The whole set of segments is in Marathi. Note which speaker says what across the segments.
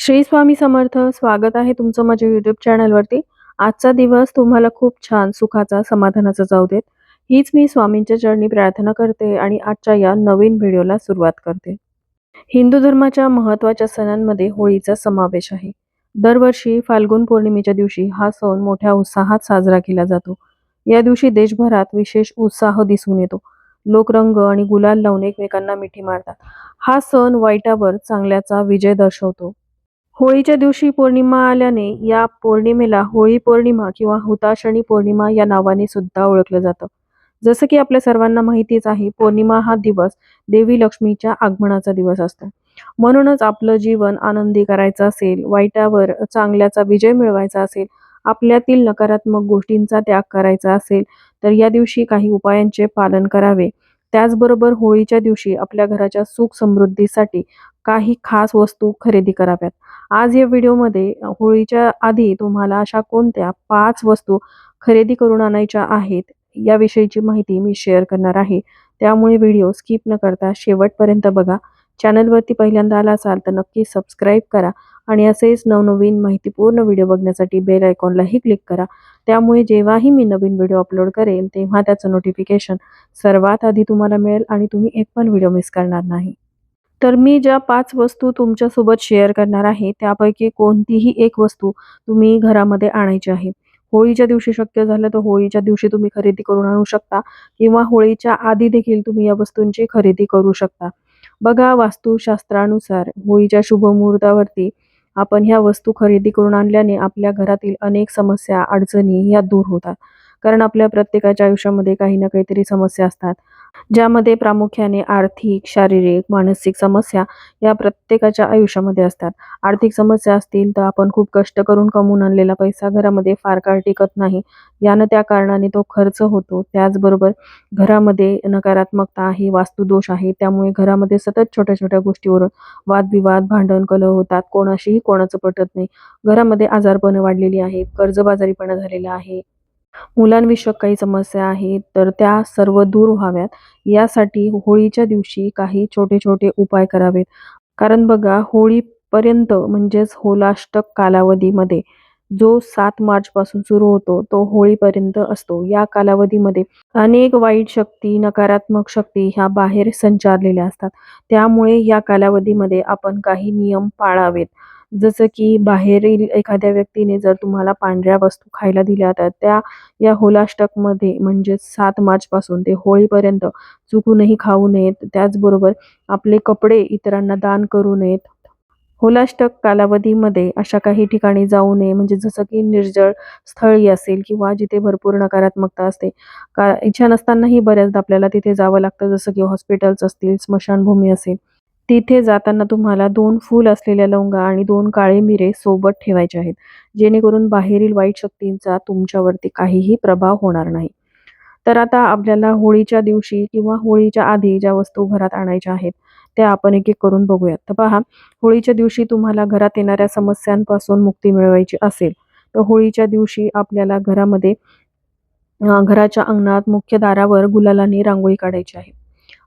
Speaker 1: श्री स्वामी समर्थ स्वागत आहे तुमचं माझ्या युट्यूब चॅनलवरती आजचा दिवस तुम्हाला खूप छान सुखाचा समाधानाचा जाऊ देत. हीच मी स्वामींच्या चरणी प्रार्थना करते आणि आजच्या या नवीन व्हिडिओला सुरुवात करते. हिंदू धर्माच्या महत्त्वाच्या सणांमध्ये होळीचा समावेश आहे. दरवर्षी फाल्गुन पौर्णिमेच्या दिवशी हा सण मोठ्या उत्साहात साजरा केला जातो. या दिवशी देशभरात विशेष उत्साह दिसून येतो. लोक रंग आणि गुलाल लावून एकमेकांना मिठी मारतात. हा सण वाईटावर चांगल्याचा विजय दर्शवतो. होळीच्या दिवशी पौर्णिमा आल्याने या पौर्णिमेला होळी पौर्णिमा किंवा हुताशनी पौर्णिमा या नावाने सुद्धा ओळखलं जातं. जसं की आपल्या सर्वांना माहितीच आहे पौर्णिमा हा दिवस देवी लक्ष्मीच्या आगमनाचा दिवस असतो. म्हणूनच आपलं जीवन आनंदी करायचं असेल वाईटावर चांगल्याचा विजय मिळवायचा असेल आपल्यातील नकारात्मक गोष्टींचा त्याग करायचा असेल तर या दिवशी काही उपायांचे पालन करावे. त्याचबरोबर होळीच्या दिवशी आपल्या घराच्या सुख समृद्धीसाठी काही खास वस्तू खरेदी कराव्यात. आज या व्हिडिओमध्ये होळीच्या आधी तुम्हाला अशा कोणत्या पाच वस्तू खरेदी करून आणायच्या आहेत याविषयीची माहिती मी शेअर करणार आहे. त्यामुळे व्हिडिओ स्किप न करता शेवटपर्यंत बघा. चॅनलवरती पहिल्यांदा आला असाल तर नक्की सबस्क्राईब करा आणि असेच नवनवीन माहितीपूर्ण व्हिडिओ बघण्यासाठी बेल आयकॉनलाही क्लिक करा. त्यामुळे जेव्हाही मी नवीन व्हिडिओ अपलोड करेल तेव्हा त्याचं नोटिफिकेशन सर्वात आधी तुम्हाला मिळेल आणि तुम्ही एक पण व्हिडिओ मिस करणार नाही. तर मी ज्या पाच वस्तू तुमच्यासोबत शेअर करणार आहे त्यापैकी कोणतीही एक वस्तू तुम्ही घरामध्ये आणायची आहे. होळीच्या दिवशी शक्य झालं तर होळीच्या दिवशी तुम्ही खरेदी करून आणू शकता किंवा होळीच्या आधी देखील तुम्ही या वस्तूंची खरेदी करू शकता. बघा वास्तुशास्त्रानुसार होळीच्या शुभ मुहूर्तावरती आपण ह्या वस्तू खरेदी करून आणल्याने आपल्या घरातील अनेक समस्या अडचणी या दूर होतात. कारण आपल्या प्रत्येकाच्या आयुष्यामध्ये काही ना काहीतरी समस्या असतात. ज्यामध्ये प्रामुख्याने आर्थिक शारीरिक मानसिक समस्या या प्रत्येकाच्या आयुष्यामध्ये असतात. आर्थिक समस्या असतील तर आपण खूप कष्ट करून कमवून आणलेला पैसा घरामध्ये फार काळ टिकत नाही. यानं त्या कारणाने तो खर्च होतो. त्याचबरोबर घरामध्ये नकारात्मकता आहे वास्तुदोष आहे. त्यामुळे घरामध्ये सतत छोट्या छोट्या गोष्टीवरून वादविवाद भांडण कलह होतात. कोणाशीही कोणाचं पटत नाही. घरामध्ये आजारपण वाढलेली आहे कर्जबाजारीपणा झालेला आहे. मुलांविषयक काही समस्या आहेत तर त्या सर्व दूर व्हाव्यात. यासाठी होळीच्या दिवशी काही छोटे छोटे उपाय करावेत. कारण बघा होळीपर्यंत म्हणजेच होलाष्टक कालावधीमध्ये जो सात मार्च पासून सुरू होतो तो होळीपर्यंत असतो. या कालावधीमध्ये अनेक वाईट शक्ती नकारात्मक शक्ती ह्या बाहेर संचारलेल्या असतात. त्यामुळे या कालावधीमध्ये आपण काही नियम पाळावेत. जसं की बाहेरील एखाद्या व्यक्तीने जर तुम्हाला पांढऱ्या वस्तू खायला दिल्या तर त्या या होलाष्टकमध्ये म्हणजेच सात मार्चपासून ते होळीपर्यंत चुकूनही खाऊ नयेत. त्याचबरोबर आपले कपडे इतरांना दान करू नयेत. होलाष्टक कालावधीमध्ये अशा काही ठिकाणी जाऊ नये म्हणजे जसं की निर्जळ स्थळी असेल किंवा जिथे भरपूर नकारात्मकता असते. का इच्छा नसतानाही बऱ्याचदा आपल्याला तिथे जावं लागतं जसं की हॉस्पिटल्स असतील स्मशानभूमी असेल. तिथे जाताना तुम्हाला दोन फूल असलेल्या लवंगा आणि दोन काळे मिरे सोबत ठेवायचे आहेत. जेणेकरून बाहेरील वाईट शक्तींचा तुमच्यावरती काहीही प्रभाव होणार नाही. तर आता आपल्याला होळीच्या दिवशी किंवा होळीच्या आधी ज्या वस्तू घरात आणायच्या आहेत त्या आपण एक एक करून बघूयात. तर पहा होळीच्या दिवशी तुम्हाला घरात येणाऱ्या समस्यांपासून मुक्ती मिळवायची असेल तर होळीच्या दिवशी आपल्याला घरामध्ये घराच्या अंगणात मुख्य दारावर गुलालाने रांगोळी काढायची आहे.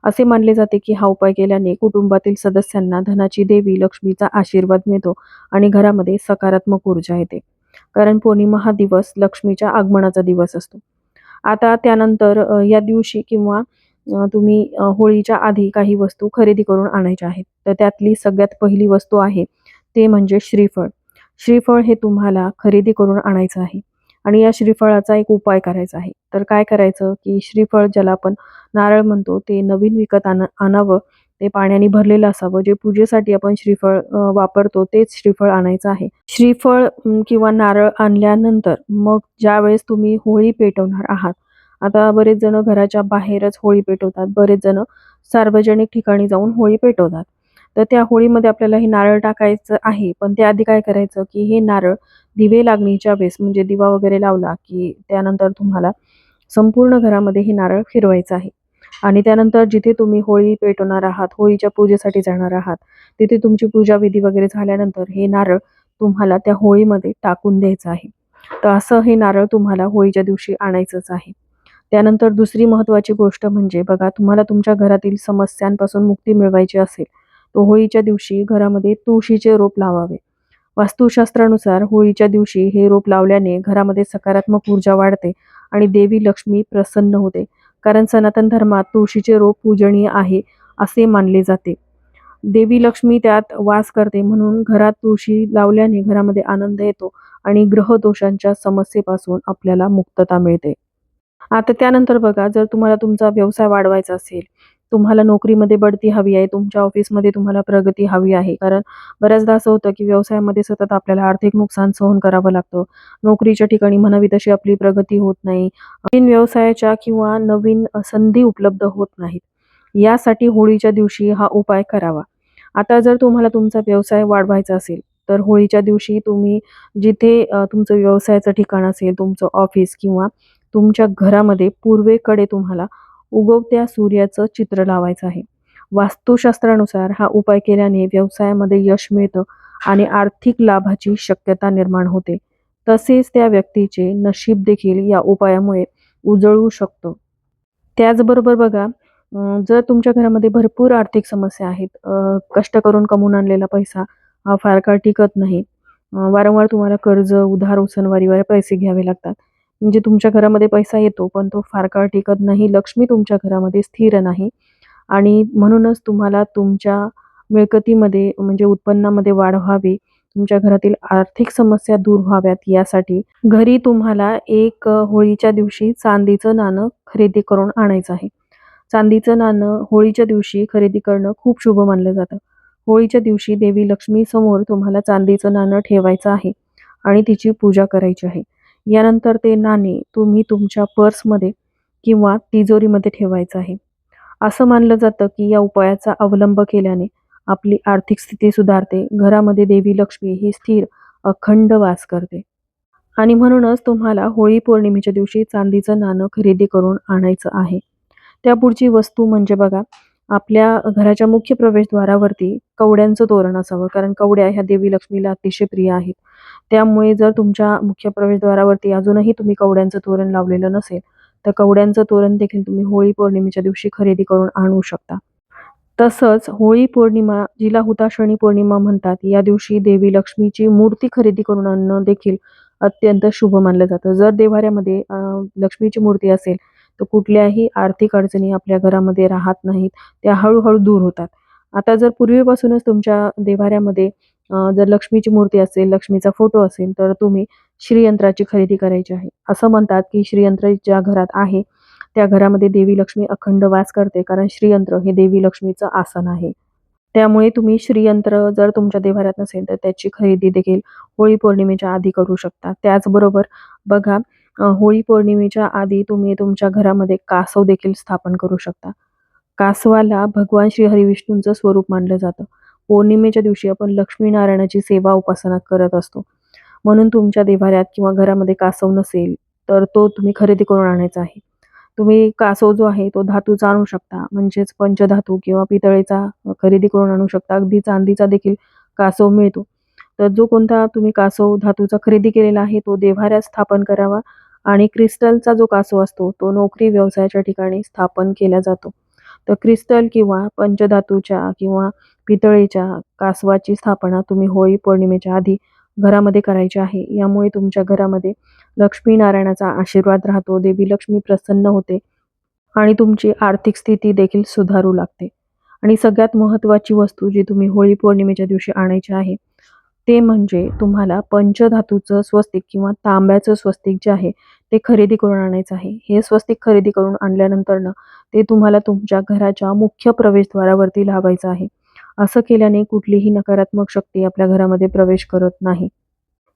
Speaker 1: असे मानले जाते की हा उपाय केल्याने कुटुंबातील सदस्यांना धनाची देवी लक्ष्मीचा आशीर्वाद मिळतो आणि घरामध्ये सकारात्मक ऊर्जा येते. कारण पौर्णिमा हा दिवस लक्ष्मीच्या आगमनाचा दिवस असतो. आता त्यानंतर या दिवशी किंवा तुम्ही होळीच्या आधी काही वस्तू खरेदी करून आणायच्या आहेत. तर त्यातली सगळ्यात पहिली वस्तू आहे ते म्हणजे श्रीफळ. श्रीफळ हे तुम्हाला खरेदी करून आणायचं आहे. आणि या श्रीफळाचा एक उपाय करायचा आहे. तर काय करायचं की श्रीफळ ज्याला आपण नारळ म्हणतो ते नवीन विकत आण आणावं ते पाण्याने भरलेलं असावं. जे पूजेसाठी आपण श्रीफळ वापरतो तेच श्रीफळ आणायचं आहे. श्रीफळ किंवा नारळ आणल्यानंतर मग ज्या वेळेस तुम्ही होळी पेटवणार आहात आता बरेच जण घराच्या बाहेरच होळी पेटवतात. बरेच जण सार्वजनिक ठिकाणी जाऊन होळी पेटवतात. तर त्या होळीमध्ये आपल्याला हे नारळ टाकायचं आहे. पण त्याआधी काय करायचं की हे नारळ दिवे लागणीच्या वेळेस म्हणजे दिवा वगैरे लावला की त्यानंतर तुम्हाला संपूर्ण घरामध्ये हे नारळ फिरवायचं आहे. आणि त्यानंतर जिथे तुम्ही होळी पेटवणार आहात होळीच्या पूजेसाठी जाणार आहात तिथे तुमची पूजा विधी वगैरे झाल्यानंतर हे नारळ तुम्हाला त्या होळीमध्ये टाकून द्यायचं आहे. तर असं हे नारळ तुम्हाला होळीच्या दिवशी आणायचंच आहे. त्यानंतर दुसरी महत्त्वाची गोष्ट म्हणजे बघा तुम्हाला तुमच्या घरातील समस्यांपासून मुक्ती मिळवायची असेल तर होळीच्या दिवशी घरामध्ये तुळशीचे रोप लावावे. वास्तुशास्त्रानुसार होळीच्या दिवशी हे रोप लावल्याने घरामध्ये सकारात्मक ऊर्जा वाढते आणि देवी लक्ष्मी प्रसन्न होते. कारण सनातन धर्मात तुळशीचे रोप पूजनीय आहे असे मानले जाते. देवी लक्ष्मी त्यात वास करते म्हणून घरात तुळशी लावल्याने घरामध्ये आनंद येतो आणि ग्रह दोषांच्या समस्येपासून आपल्याला मुक्तता मिळते. आता त्यानंतर बघा जर तुम्हाला तुमचा व्यवसाय वाढवायचा असेल तुम्हाला नोकरीमध्ये बढती हवी आहे तुमच्या ऑफिसमध्ये तुम्हाला प्रगती हवी आहे. कारण बऱ्याचदा असं होतं की व्यवसायामध्ये सतत आपल्याला आर्थिक नुकसान सहन करावं लागतं. नोकरीच्या ठिकाणी म्हणावी तशी आपली प्रगती होत नाही. नवीन व्यवसायाच्या किंवा नवीन संधी उपलब्ध होत नाहीत. यासाठी होळीच्या दिवशी हा उपाय करावा. आता जर तुम्हाला तुमचा व्यवसाय वाढवायचा असेल तर होळीच्या दिवशी तुम्ही जिथे तुमचं व्यवसायाचं ठिकाण असेल तुमचं ऑफिस किंवा तुमच्या घरामध्ये पूर्वेकडे तुम्हाला उगवत्या सूर्याचं चित्र लावायचं आहे. वास्तुशास्त्रानुसार हा उपाय केल्याने व्यवसायामध्ये यश मिळतं आणि आर्थिक लाभाची शक्यता निर्माण होते. तसेच त्या व्यक्तीचे नशीब देखील या उपायामुळे उजळू शकतो. त्याचबरोबर बघा जर तुमच्या घरामध्ये भरपूर आर्थिक समस्या आहेत कष्ट करून कमवून आणलेला पैसा फार काळ टिकत नाही वारंवार तुम्हाला कर्ज उधार उसनवारीवर पैसे घ्यावे लागतात. म्हणजे तुमच्या घरामध्ये पैसा येतो पण तो फार काळ टिकत नाही. लक्ष्मी तुमच्या घरामध्ये स्थिर नाही. आणि म्हणूनच तुम्हाला तुमच्या मिळकतीमध्ये म्हणजे उत्पन्नामध्ये वाढ व्हावी. तुमच्या घरातील आर्थिक समस्या दूर व्हाव्यात. यासाठी घरी तुम्हाला एक होळीच्या दिवशी चांदीचं नाणं खरेदी करून आणायचं आहे. चांदीचं नाणं होळीच्या दिवशी खरेदी करणं खूप शुभ मानलं जातं. होळीच्या दिवशी देवी लक्ष्मी समोर तुम्हाला चांदीचं नाणं ठेवायचं आहे आणि तिची पूजा करायची आहे. यानंतर ते नाणे तुम्ही तुमच्या पर्समध्ये किंवा तिजोरीमध्ये ठेवायचं आहे. असं मानलं जातं की या उपायाचा अवलंब केल्याने आपली आर्थिक स्थिती सुधारते घरामध्ये देवी लक्ष्मी ही स्थिर अखंड वास करते. आणि म्हणूनच तुम्हाला होळी पौर्णिमेच्या दिवशी चांदीचं नाणं खरेदी करून आणायचं आहे. त्या पुढची वस्तू म्हणजे बघा आपल्या घराच्या मुख्य प्रवेशद्वारावरती कवड्यांचं तोरण असावं कारण कवड्या ह्या देवी लक्ष्मीला अतिशय प्रिय आहेत. त्यामुळे जर तुमच्या मुख्य प्रवेशद्वारावरती अजूनही तुम्ही कवड्यांचं तोरण लावलेलं नसेल तर कवड्यांचं तोरण देखील तुम्ही होळी पौर्णिमेच्या दिवशी खरेदी करून आणू शकता. तसंच होळी पौर्णिमा जिला हुताशणी पौर्णिमा म्हणतात या दिवशी देवी लक्ष्मीची मूर्ती खरेदी करून आणणं देखील अत्यंत शुभ मानलं जातं. जर देवाऱ्यामध्ये लक्ष्मीची मूर्ती असेल तर कुठल्याही आर्थिक अडचणी आपल्या घरामध्ये राहत नाहीत. त्या हळूहळू दूर होतात. आता जर पूर्वीपासूनच तुमच्या देवाऱ्यामध्ये जर लक्ष्मीची मूर्ती असेल लक्ष्मीचा फोटो असेल तर तुम्ही श्रीयंत्राची खरेदी करायची आहे. असं म्हणतात की श्रीयंत्र ज्या घरात आहे त्या घरामध्ये देवी लक्ष्मी अखंड वास करते कारण श्रीयंत्र हे देवी लक्ष्मीचं आसन आहे. त्यामुळे तुम्ही श्रीयंत्र जर तुमच्या देवाऱ्यात नसेल तर त्याची खरेदी देखील होळी पौर्णिमेच्या आधी करू शकता. त्याचबरोबर बघा होळी पौर्णिमेच्या आधी तुम्ही तुमच्या घरामध्ये कासव देखील स्थापन करू शकता. कासवाला भगवान श्री हरिविष्णूंचं स्वरूप मानलं जातं. पौर्णिमेच्या दिवशी आपण लक्ष्मीनारायणाची सेवा उपासना करत असतो. म्हणून तुमच्या देवाऱ्यात किंवा घरामध्ये कासव नसेल तर तो तुम्ही खरेदी करून आणायचा आहे. तुम्ही कासव जो आहे तो धातूचा आणू शकता. म्हणजेच पंचधातू किंवा पितळेचा खरेदी करून आणू शकता. अगदी चांदीचा देखील कासव मिळतो. तर जो कोणता तुम्ही कासव धातूचा खरेदी केलेला आहे तो देव्हाऱ्यात स्थापन करावा आणि क्रिस्टलचा जो कासव असतो तो नोकरी व्यवसायाच्या ठिकाणी स्थापन केला जातो. तर क्रिस्टल किंवा पंचधातूच्या किंवा पितळेच्या कासवाची स्थापना तुम्ही होळी पौर्णिमेच्या आधी घरामध्ये करायची आहे. यामुळे तुमच्या घरामध्ये लक्ष्मीनारायणाचा आशीर्वाद राहतो देवी लक्ष्मी प्रसन्न होते आणि तुमची आर्थिक स्थिती देखील सुधारू लागते. आणि सगळ्यात महत्त्वाची वस्तू जी तुम्ही होळी पौर्णिमेच्या दिवशी आणायची आहे ते म्हणजे तुम्हाला पंचधातूचं स्वस्तिक किंवा तांब्याचं स्वस्तिक जे आहे ते खरेदी करून आणायचं आहे. हे स्वस्तिक खरेदी करून आणल्यानंतर ना ते तुम्हाला तुमच्या घराच्या मुख्य प्रवेशद्वारावरती लावायचं आहे. असं केल्याने कुठलीही नकारात्मक शक्ती आपल्या घरामध्ये प्रवेश करत नाही.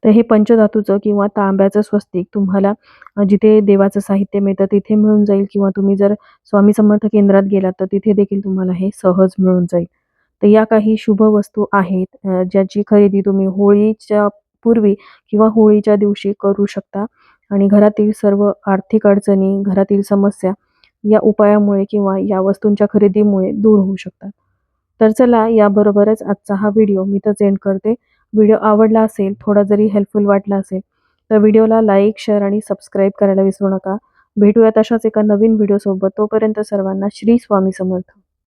Speaker 1: तर हे पंचधातूचं किंवा तांब्याचं स्वस्तिक तुम्हाला जिथे देवाचं साहित्य मिळतं तिथे मिळून जाईल किंवा तुम्ही जर स्वामी समर्थ केंद्रात गेलात तर तिथे देखील तुम्हाला हे सहज मिळून जाईल. तर या काही शुभ वस्तू आहेत ज्याची खरेदी तुम्ही होळीच्या पूर्वी किंवा होळीच्या दिवशी करू शकता आणि घरातील सर्व आर्थिक अडचणी घरातील समस्या या उपायामुळे किंवा या वस्तूंच्या खरेदीमुळे दूर होऊ शकतात. तर चला याबरोबरच आजचा हा व्हिडिओ मी तर एंड करते. व्हिडिओ आवडला असेल थोडा जरी हेल्पफुल वाटला असेल तर व्हिडिओला लाईक शेअर आणि सबस्क्राईब करायला विसरू नका. भेटूयात अशाच एका नवीन व्हिडिओसोबत. तोपर्यंत सर्वांना श्री स्वामी समर्थ.